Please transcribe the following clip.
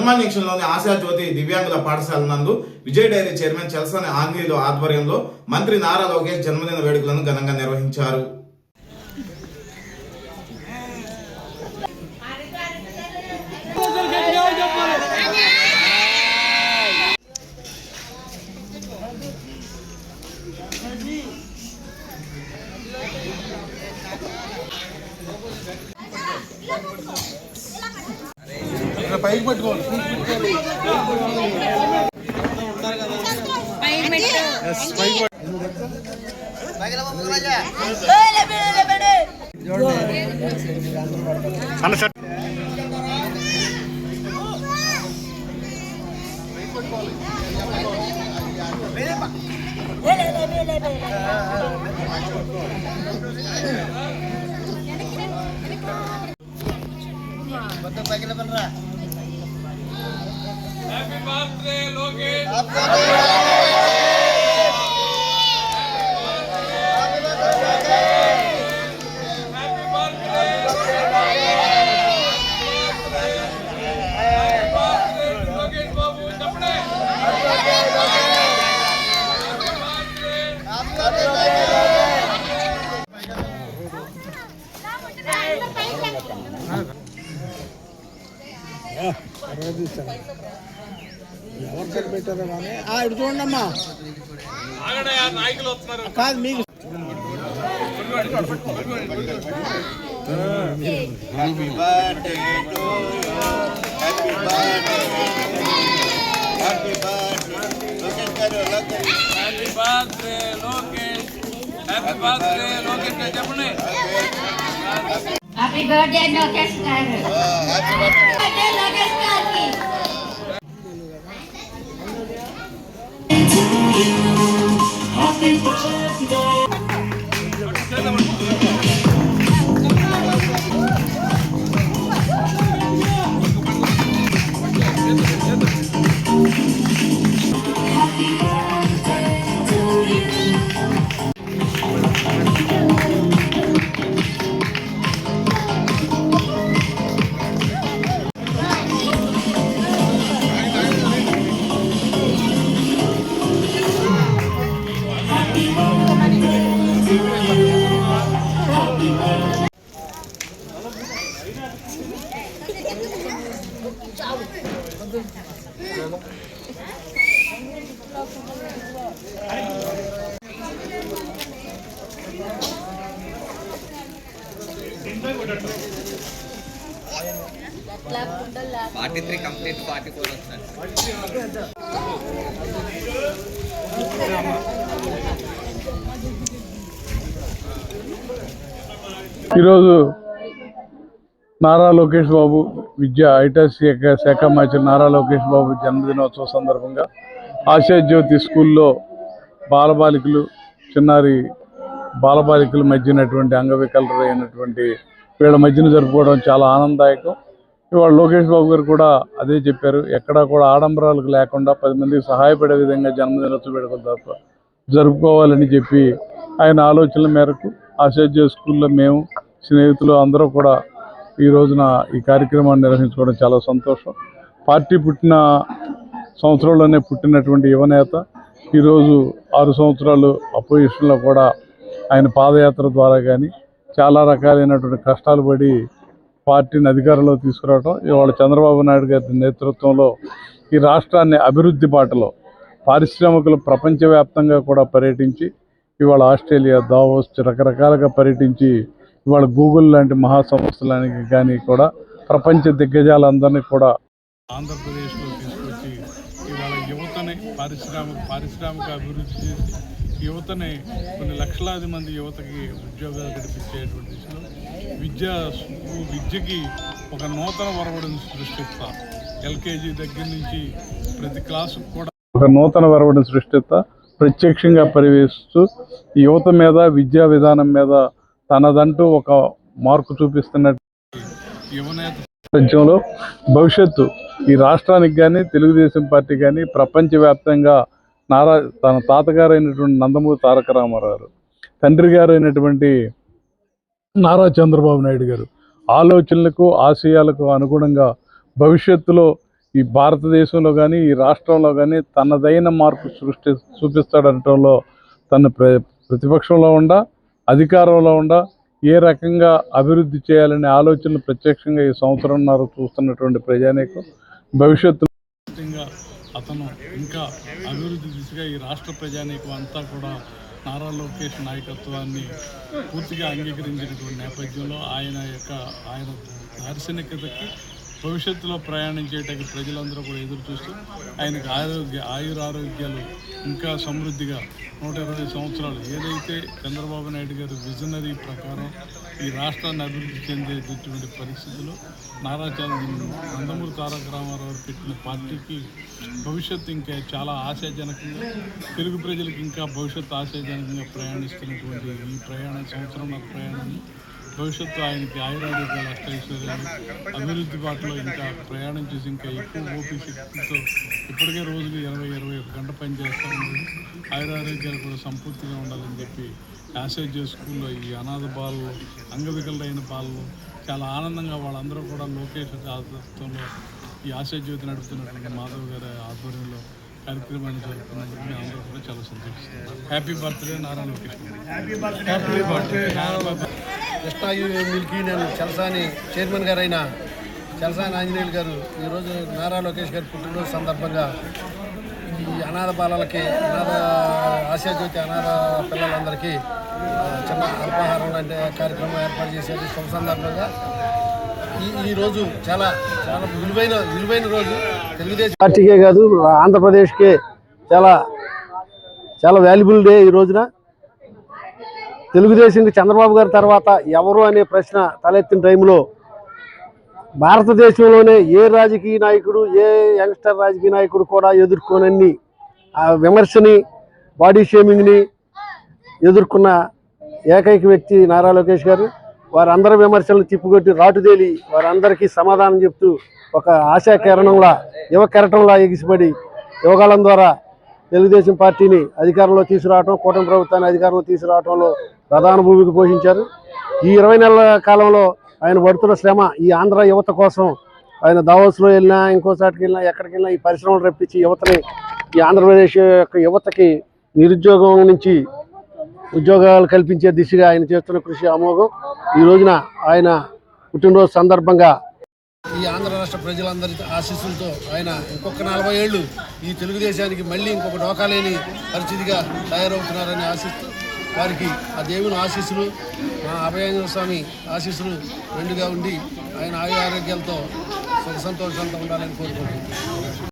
హనుమాన్ జంక్షన్లోని ఆశా జ్యోతి దివ్యాంగుల పాఠశాల నందు విజయ్ డైరీ చైర్మన్ చలసాని ఆంగ్లీలు ఆధ్వర్యంలో మంత్రి నారా లోకేష్ జన్మదిన వేడుకలను ఘనంగా నిర్వహించారు. పైకి పట్టుకోండి అన్న సార్ பத்து பைக்கில் பண்ணுறா पात्रे लोके Yeah, I read this time. ఎవరు పెట్టారో కానీ ఆ, ఇటు చూడండి అమ్మా కాదు మీకు Happy birthday to you. Happy birthday. Happy birthday. Lokesh garu, Lokesh. Happy birthday Lokesh happy birthday Lokesh garu చెప్పండి happy birthday Lokesh garu Oh, happy birthday. Forty three complete forty four వస్తుంది ఈరోజు నారా లోకేష్ బాబు విద్య ఐటీ శాఖ శాఖ మంత్రి నారా లోకేష్ బాబు జన్మదినోత్సవ సందర్భంగా ఆశాజ్యోతి స్కూల్లో బాలబాలికలు చిన్నారి బాలబాలికల మధ్యనటువంటి అంగవికలరు అయినటువంటి వీళ్ళ మధ్యన జరుపుకోవడం చాలా ఆనందదాయకం. ఇవాళ లోకేష్ బాబు గారు కూడా అదే చెప్పారు ఎక్కడా కూడా ఆడంబరాలకు లేకుండా పది మందికి సహాయపడే విధంగా జన్మదినోత్సవ వేడుకలు తప్ప జరుపుకోవాలని చెప్పి ఆయన ఆలోచనల మేరకు ఆశాజ్యోతి స్కూల్లో మేము స్నేహితులు అందరూ కూడా ఈ రోజున ఈ కార్యక్రమాన్ని నిర్వహించుకోవడం చాలా సంతోషం. పార్టీ పుట్టిన సంవత్సరంలోనే పుట్టినటువంటి యువనేత ఈరోజు ఆరు సంవత్సరాలు అపోజిషన్లో కూడా ఆయన పాదయాత్ర ద్వారా కానీ చాలా రకాలైనటువంటి కష్టాలు పడి పార్టీని అధికారంలో తీసుకురావడం ఇవాళ చంద్రబాబు నాయుడు గారి నేతృత్వంలో ఈ రాష్ట్రాన్ని అభివృద్ధి బాటలో పారిశ్రామికులు ప్రపంచవ్యాప్తంగా కూడా పర్యటించి ఇవాళ ఆస్ట్రేలియా దావోస్ రకరకాలుగా పర్యటించి ఇవాళ గూగుల్ లాంటి మహా సంస్థలకి కానీ కూడా ప్రపంచ దిగ్గజాలందరినీ కూడా ఆంధ్రప్రదేశ్లో తీసుకొచ్చి ఇవాళ యువతని పారిశ్రామిక పారిశ్రామిక అభివృద్ధి చేసి యువతని కొన్ని లక్షలాది మంది యువతకి ఉద్యోగాలు కల్పించేటువంటి దిశలో విద్య విద్యకి ఒక నూతన వరవడిని సృష్టిస్తా. ఎల్కేజీ దగ్గర నుంచి ప్రతి క్లాసుకు కూడా ఒక నూతన వరవడిని సృష్టిస్తా ప్రత్యక్షంగా పరివేశిస్తూ యువత మీద విద్యా విధానం మీద తనదంటూ ఒక మార్పు చూపిస్తున్నట్టు ప్రపంచంలో భవిష్యత్తు ఈ రాష్ట్రానికి కానీ తెలుగుదేశం పార్టీ కానీ ప్రపంచవ్యాప్తంగా నారా తన తాతగారు అయినటువంటి నందమూరి తారక రామారావు గారు తండ్రి గారు అయినటువంటి నారా చంద్రబాబు నాయుడు గారు ఆలోచనలకు ఆశయాలకు అనుగుణంగా భవిష్యత్తులో ఈ భారతదేశంలో కానీ ఈ రాష్ట్రంలో కానీ తనదైన మార్పు సృష్టి చూపిస్తాడనటంలో తన ప్ర ప్రతిపక్షంలో ఉండా అధికారంలో ఉండ ఏ రకంగా అభివృద్ధి చేయాలనే ఆలోచనలు ప్రత్యక్షంగా ఈ సంవత్సరంన్నర చూస్తున్నటువంటి ప్రజానీకం భవిష్యత్తు అతను ఇంకా అభివృద్ధి దిశగా ఈ రాష్ట్ర ప్రజానీకం అంతా కూడా నారా లోకేష్ నాయకత్వాన్ని పూర్తిగా అంగీకరించినటువంటి నేపథ్యంలో ఆయన యొక్క ఆయన దార్శనికతకి భవిష్యత్తులో ప్రయాణించేటకి ప్రజలందరూ కూడా ఎదురు చూస్తూ ఆయనకు ఆరోగ్య ఆయురారోగ్యాలు ఇంకా సమృద్ధిగా నూట ఇరవై సంవత్సరాలు. ఏదైతే చంద్రబాబు నాయుడు గారి విజనరీ ప్రకారం ఈ రాష్ట్రాన్ని అభివృద్ధి చెందేటటువంటి పరిస్థితుల్లో నారా చంద్ర నందమూరి తారక రామారావు పెట్టిన పార్టీకి భవిష్యత్తు ఇంకా చాలా ఆశాజనకంగా తెలుగు ప్రజలకు ఇంకా భవిష్యత్తు ఆశాజనకంగా ప్రయాణిస్తున్నటువంటి ఈ ప్రయాణ సంవత్సరం ప్రయాణాన్ని భవిష్యత్తు ఆయనకి ఆయురారోగ్యాలు అష్టైశ్వర్యాలు అభివృద్ధి బాటలో ఇంకా ప్రయాణం చేసి ఇంకా ఎక్కువ ఓపీ శక్తితో ఇప్పటికే రోజుకి ఇరవై ఇరవై ఒక గంట పని చేస్తూ ఉంది ఆయురారోగ్యాలు కూడా సంపూర్తిగా ఉండాలని చెప్పి యాసేజ్ స్కూల్లో ఈ అనాథ బాలలు అంగవికలైన బాలలు చాలా ఆనందంగా వాళ్ళందరూ కూడా లోకేష్ ఆధ్వర్యంలో ఈ ఆశయ జ్యోతి నడుపుతున్నటువంటి మాధవ్ గారి ఆధ్వర్యంలో కార్యక్రమాన్ని అందరూ కూడా చాలా సంతోషిస్తున్నాం happy birthday Nara Lokesh happy birthday Nara Krishna milky నేను చలసాని చైర్మన్ గారైన చలసాని ఆంజనేయులు గారు ఈరోజు నారా లోకేష్ గారి పుట్టినరోజు సందర్భంగా ఈ అనాథ బాలలకి అనాథ ఆశాజ్యోతి అనాథ పిల్లలందరికీ చిన్న అల్పాహారం అంటే కార్యక్రమం ఏర్పాటు చేసేది. శుభ సందర్భంగా ఈ రోజు చాలా చాలా విలువైన విలువైన రోజు. తెలుగుదేశం పార్టీకే కాదు ఆంధ్రప్రదేశ్కే చాలా చాలా వాల్యుబుల్ డే ఈ రోజున. తెలుగుదేశంకి చంద్రబాబు గారి తర్వాత ఎవరు అనే ప్రశ్న తలెత్తిన టైంలో భారతదేశంలోనే ఏ రాజకీయ నాయకుడు ఏ యంగ్స్టర్ రాజకీయ నాయకుడు కూడా ఎదుర్కోనన్ని ఆ విమర్శని బాడీ షేమింగ్ని ఎదుర్కొన్న ఏకైక వ్యక్తి నారా లోకేష్ గారు. వారందరి విమర్శలను తిప్పుకొట్టి రాటుదేలి వారందరికీ సమాధానం చెప్తూ ఒక ఆశా కిరణంలా యువ కెరటంలా ఎగిసిపడి యువకాలం ద్వారా తెలుగుదేశం పార్టీని అధికారంలో తీసుకురావటం కూటమి ప్రభుత్వాన్ని అధికారంలో తీసుకురావటంలో ప్రధాన భూమిక పోషించారు. ఈ ఇరవై నెలల కాలంలో ఆయన పడుతున్న శ్రమ ఈ ఆంధ్ర యువత కోసం ఆయన దావోస్లో వెళ్ళినా ఇంకో చాటికి వెళ్ళినా ఎక్కడికి వెళ్ళినా ఈ పరిశ్రమలు రప్పించి యువతని ఈ ఆంధ్రప్రదేశ్ యొక్క యువతకి నిరుద్యోగం నుంచి ఉద్యోగాలు కల్పించే దిశగా ఆయన చేస్తున్న కృషి అమోఘం ఈ రోజున ఆయన పుట్టినరోజు సందర్భంగా ఈ ఆంధ్ర రాష్ట్ర ప్రజలందరి ఆశీస్సులతో ఆయన ఇంకొక నలభై ఏళ్ళు ఈ తెలుగుదేశానికి మళ్ళీ ఇంకొక డోకాలేని పరిస్థితిగా తయారవుతున్నారని ఆశిస్తూ వారికి ఆ దేవుని ఆశీస్సులు మా అభయాంజన స్వామి ఆశీస్సులు రెండుగా ఉండి ఆయన ఆయు ఆరోగ్యాలతో సుఖ సంతోషాలతో ఉండాలని కోరుకుంటున్నాను.